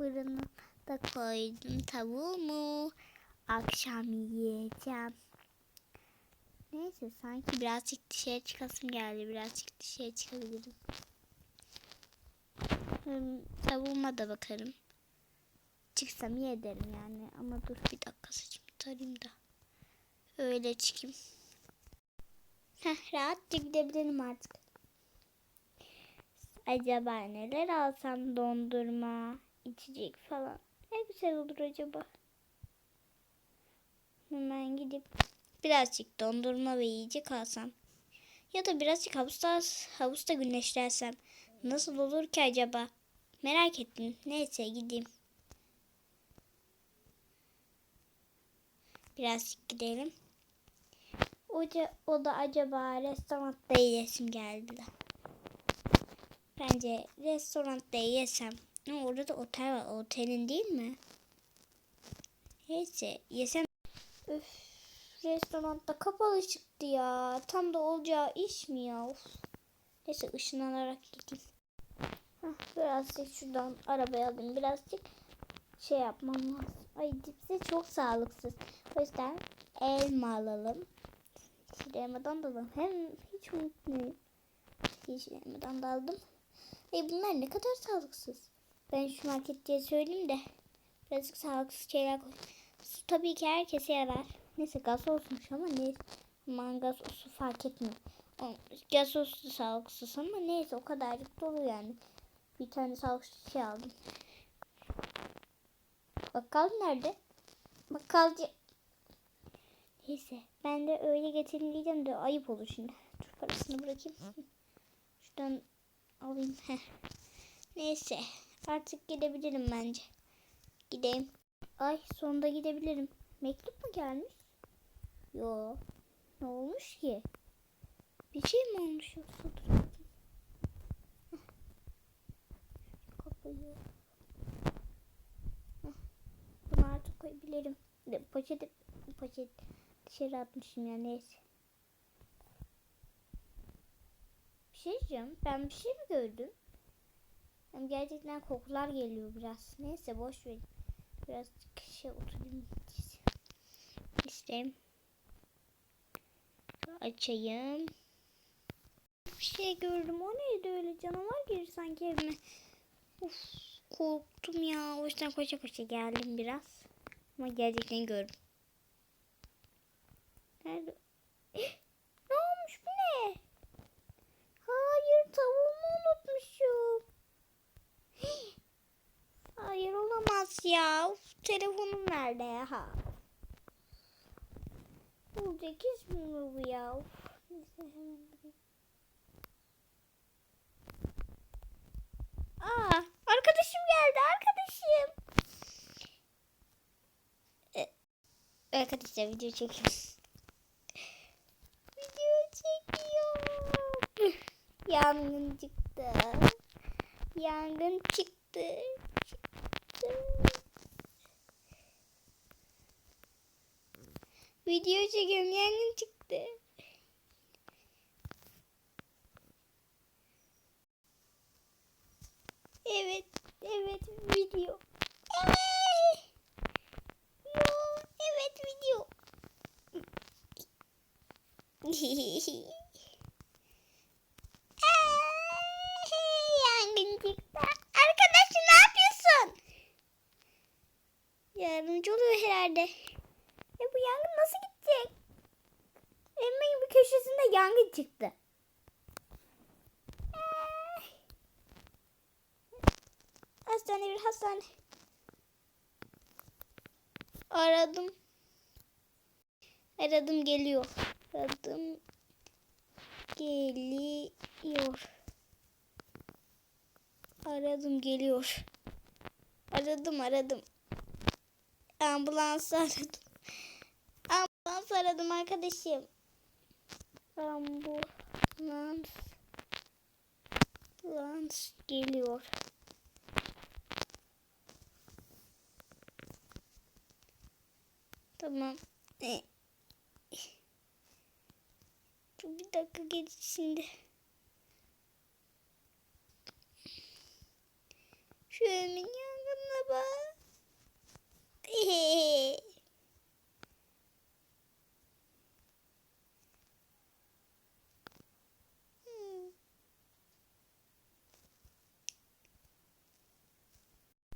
fırına da koydum tavuğumu. Akşam yiyeceğim. Neyse sanki birazcık dışarı çıkasım geldi. Birazcık dışarı çıkabilirim. Hmm, tavuğuma da bakarım. Çıksam iyi yani. Ama dur bir dakika saçımı tarayayım da. Öyle çıkayım. Heh, rahatça gidebilirim artık. Acaba neler alsam dondurma, içecek falan. Ne güzel olur acaba. Hemen gidip birazcık dondurma ve yiyecek alsam. Ya da birazcık havuzda, havuzda güneşlensem. Nasıl olur ki acaba? Merak ettim. Neyse gideyim. Birazcık gidelim. O, da- o da acaba restoranda yiyesim geldi. Bence restoranda yesem. Ama orada da otel var. Otelin değil mi? Neyse yesem. Üf, restoranda kapalı çıktı ya. Tam da olacağı iş mi ya? Of. Neyse ışınlanarak gideyim. Hah, birazcık şuradan arabaya alayım. Birazcık şey yapmam lazım. Ay cipsi çok sağlıksız. O yüzden elma alalım. Yeşil elmadan da alalım. Hem hiç unutmayayım. Yeşil elmadan da aldım. E bunlar ne kadar sağlıksız. Ben şu marketçiye söyleyeyim de birazcık sağlıksız şeyler koy. Su tabii ki herkese yarar. Neyse gaz olsunmuş ama neyse. Aman gaz su fark etmiyor. Gaz olsun sağlıksız ama neyse o kadarcık dolu yani. Bir tane sağlıksız şey aldım. Bakkal nerede? Bakkalcı. Neyse ben de öyle getirin diyeceğim de ayıp olur şimdi. Dur parasını bırakayım. Şuradan alayım. Neyse artık gidebilirim bence. Gideyim. Ay sonunda gidebilirim. Mektup mu gelmiş? Yo. Ne olmuş ki? Bir şey mi olmuş yoksa dur. Kapıyı. Bunu artık koyabilirim. Poşeti, poşet dışarı atmışım ya neyse. Bir şey diyeceğim. Ben bir şey mi gördüm? Hem gerçekten kokular geliyor biraz. Neyse boş ver. Biraz şey oturayım. İşte. Açayım. Bir şey gördüm. O neydi öyle? Canavar girir sanki evime. Of, korktum ya. O yüzden koşa koşa geldim biraz. Ama gerçekten gördüm. Nerede? ne olmuş bu ne? Hayır tavuğumu unutmuşum. Hayır olamaz ya. Telefonum nerede ya? Olacak iş mi bu ya? Aa, arkadaşım geldi arkadaşım. Ee, Arkadaşlar video çekiyoruz. video çekiyorum. Yangın çıktı. Yangın. Çıktı. Video çekiyorum yangın çıktı. Evet, evet video. Evet. Evet video. Yangın çıktı. Arkadaşım ne yapıyorsun? Yardımcı oluyor herhalde. E bu yangın nasıl gidecek? Evimin bir köşesinde yangın çıktı. Ay. Hastane bir hastane. Aradım. Aradım geliyor. Aradım geliyor. Aradım geliyor. Aradım aradım. Ambulans aradım. Ambulans aradım arkadaşım. Ambulans. Ambulans geliyor. Tamam. E. Bir dakika geç şimdi. Şu evimin yangınına baba.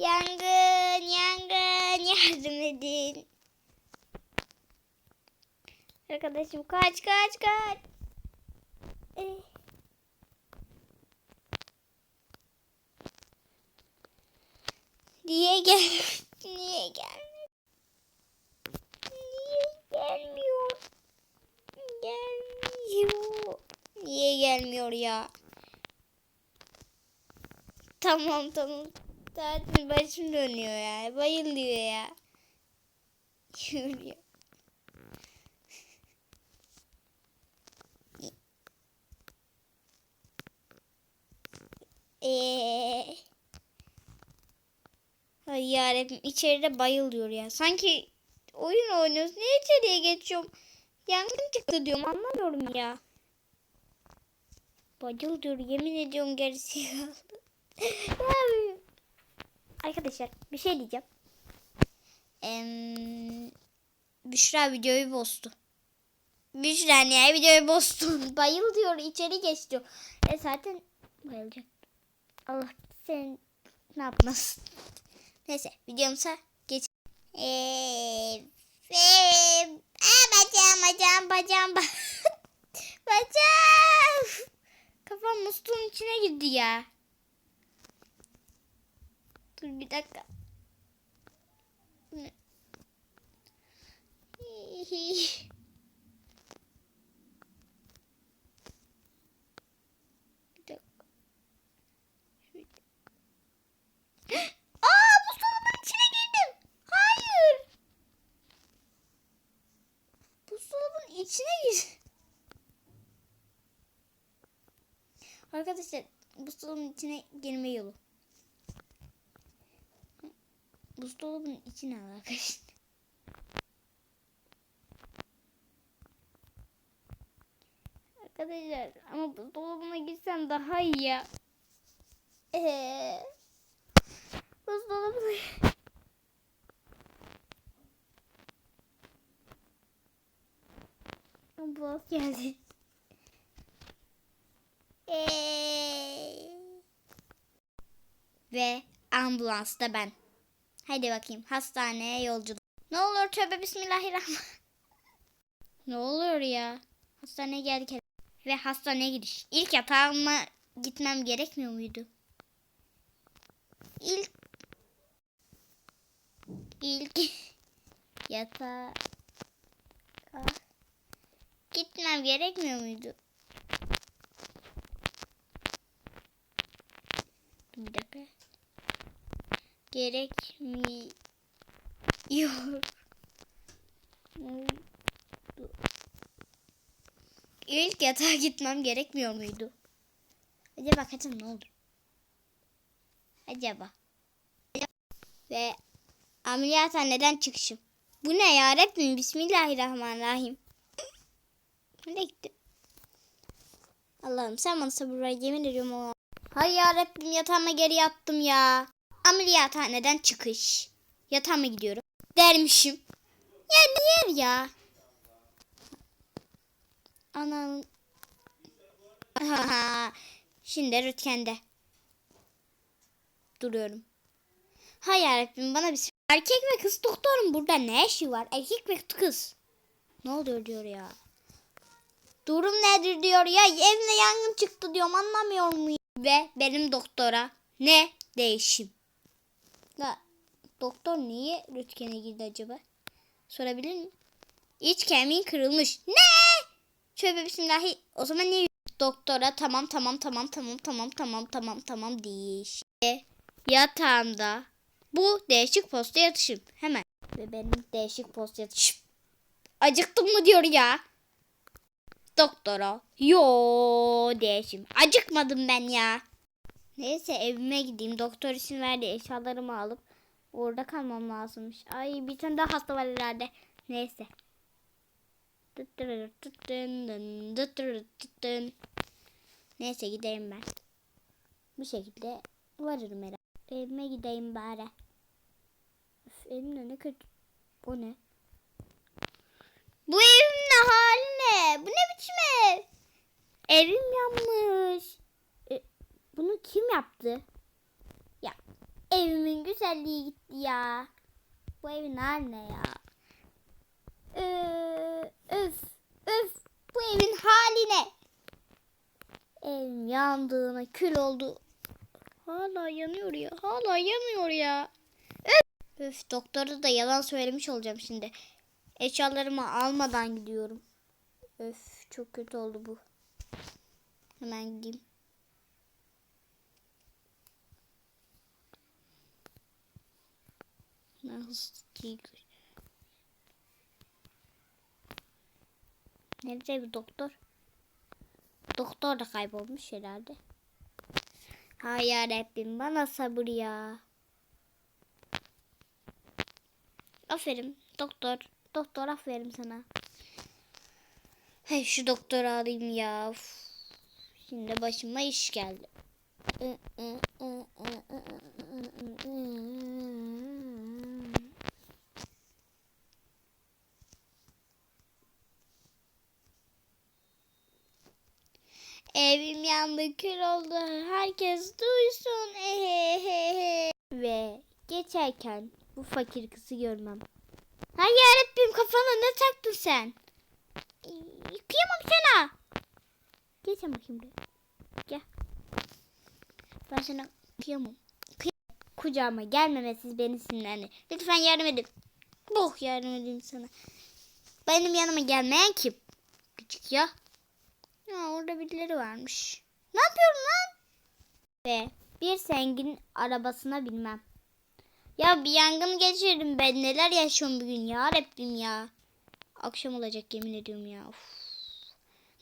Yangın, yangın, yardım edin. Arkadaşım kaç, kaç, kaç. Eh. Niye gel? Niye gelmedi? Niye gelmiyor? Gelmiyor. Niye gelmiyor ya? Tamam tamam. Zaten başım dönüyor ya. Bayılıyor ya. Yürüyor. Eee. Ay yarabbim içeride bayılıyor ya. Sanki oyun oynuyoruz. Niye içeriye geçiyorum? Yangın çıktı diyorum anlamıyorum ya. Bayıl diyor yemin ediyorum gerisi Arkadaşlar bir şey diyeceğim. Em, Büşra videoyu bozdu. Büşra niye videoyu bozdun? Bayıl diyor içeri geç diyor. E zaten bayılacak. Allah sen ne yapmasın. Neyse videomuza geç. Evet. Aa, bacağım bacağım bacağım. ba- bacağım. Kafam musluğun içine girdi ya. Dur bir dakika. Bir dakika. Şöyle. Aa içine girdim. Hayır. Bu içine girdim. Arkadaşlar bu içine girme yolu. Buzdolabının içine al arkadaşlar. Arkadaşlar ama buzdolabına gitsem daha iyi ya. Eee buzdolabına Ambulans geldi. Eee. Ve ambulansta ben. Hadi bakayım hastaneye yolculuk. Ne olur tövbe bismillahirrahmanirrahim. ne olur ya. Hastaneye geldik. Ve hastaneye gidiş. İlk yatağıma gitmem gerekmiyor muydu? İlk ilk yatağa gitmem gerekmiyor muydu? Dur Bir dakika. Gerekmiyor. İlk yatağa gitmem gerekmiyor muydu? Acaba kaçın ne olur? Acaba. Ve ameliyathaneden çıkışım. Bu ne ya Rabbim? Bismillahirrahmanirrahim. Nereye gitti? Allah'ım sen bana sabır yemin ediyorum o. Hay ya Rabbim yatağıma geri yattım ya. Ameliyathaneden çıkış. Yatağıma gidiyorum. Dermişim. Ya niye ya? Anam. Şimdi rütkende. Duruyorum. Hay yarabbim bana bir erkek ve kız doktorum burada ne işi var? Erkek ve kız. Ne oluyor diyor ya. Durum nedir diyor ya evine yangın çıktı diyorum anlamıyor muyum? Ve benim doktora ne değişim? Ya, doktor niye röntgene girdi acaba? Sorabilir miyim? İç kemiğin kırılmış. Ne? Tövbe bismillahi. O zaman niye? Doktora tamam tamam tamam tamam tamam tamam tamam tamam değiş. Ve Yatağımda bu değişik posta yatışım. Hemen. Ve benim değişik posta yatışım. Acıktım mı diyor ya. Doktora. Yo değişim. Acıkmadım ben ya. Neyse evime gideyim. Doktor isim verdi. Eşyalarımı alıp orada kalmam lazımmış. Ay bir tane daha hasta var herhalde. Neyse. Neyse gideyim ben. Bu şekilde varırım herhalde. Evime gideyim bari. elimde ne kötü. O ne? Bu evin ne hali ne? Bu ne biçim ev? E, bunu kim yaptı? Ya evimin güzelliği gitti ya. Bu evin hali ne ya? Ee, öf öf bu evin hali ne? Evim yandığına kül oldu. Hala yanıyor ya. Hala yanıyor ya. Öf. Öf doktora da yalan söylemiş olacağım şimdi. Eşyalarımı almadan gidiyorum. Öf çok kötü oldu bu. Hemen gideyim. Hemen hızlıca Nerede bu doktor? Doktor da kaybolmuş herhalde. Hay yarabbim bana sabır ya. Aferin doktor. Doktor aferin sana. Hey şu doktoru alayım ya. Uf. Şimdi başıma iş geldi. Evim yandı kül oldu. Herkes duysun. Ve geçerken bu fakir kızı görmem. Hay yarabbim kafana ne taktın sen? Yıkayamam sana. Gel sen bakayım. Gel. Ben sana kıyamam. Kıy- Kucağıma gelmemesi beni sinirlendi. Lütfen yardım edin. Oh yardım edin sana. Benim yanıma gelmeyen kim? Küçük ya. Ya orada birileri varmış. Ne yapıyorum lan? Ve bir zengin arabasına binmem. Ya bir yangın geçirdim ben. Neler yaşıyorum bugün ya Rabbim ya. Akşam olacak yemin ediyorum ya. Of.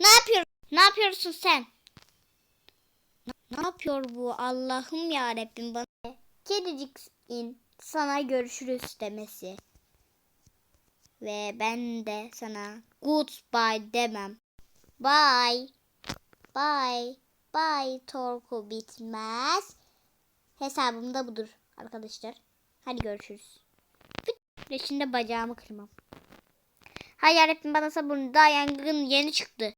Ne yapıyorsun? Ne yapıyorsun sen? Ne yapıyor bu Allah'ım ya Rabbim bana? Kedicik'in sana görüşürüz demesi. Ve ben de sana goodbye demem. Bye. Bye. Bye Torku bitmez. Hesabım da budur arkadaşlar. Hadi görüşürüz. Ve şimdi bacağımı kırmam. Hay yarabbim bana sabır daha yeni çıktı.